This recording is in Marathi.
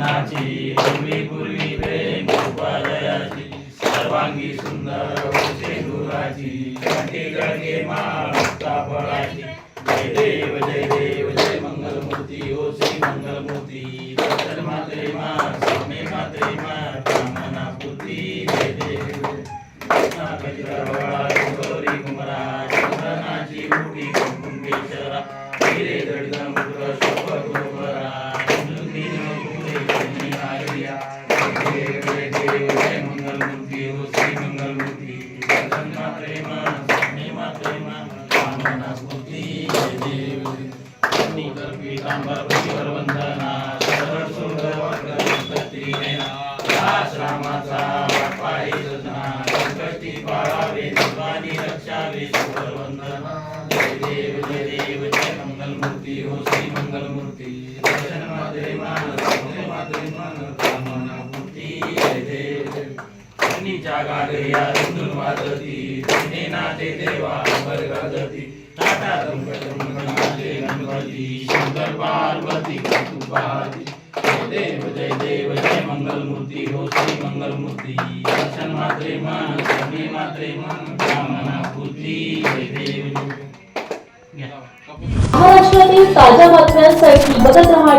नाची पूर्वी पूर्वी प्रेम उपादयाची सर्वांगी सुंदर होते गुराची कंठी गळगे माता फळाची जय देव जय देव जय मंगलमूर्ती ओ श्री मंगलमूर्ती. दर्शन मात्रे मा स्वामी मात्रे मा कामना पूर्ती जय देव. गौरी देव जय देव जय मंगलमूर्ती हो श्री मंगलमूर्ती. अग्नीच्या गागरिया रुंदून वाजती तुझे नाते देवा अंबर गाजती टाटा रंग गणपती गणपती शंकर पार्वती कौतुकादी जय देव जय देव जय मंगलमूर्ती. हो श्री मंगलमूर्ती. दर्शन मात्रे मन स्वामी मात्रे मन. कामना पूर्ती. जय देव घ्या. महाराष्ट्रातील ताज्या बातम्यांसाठी बघत रहा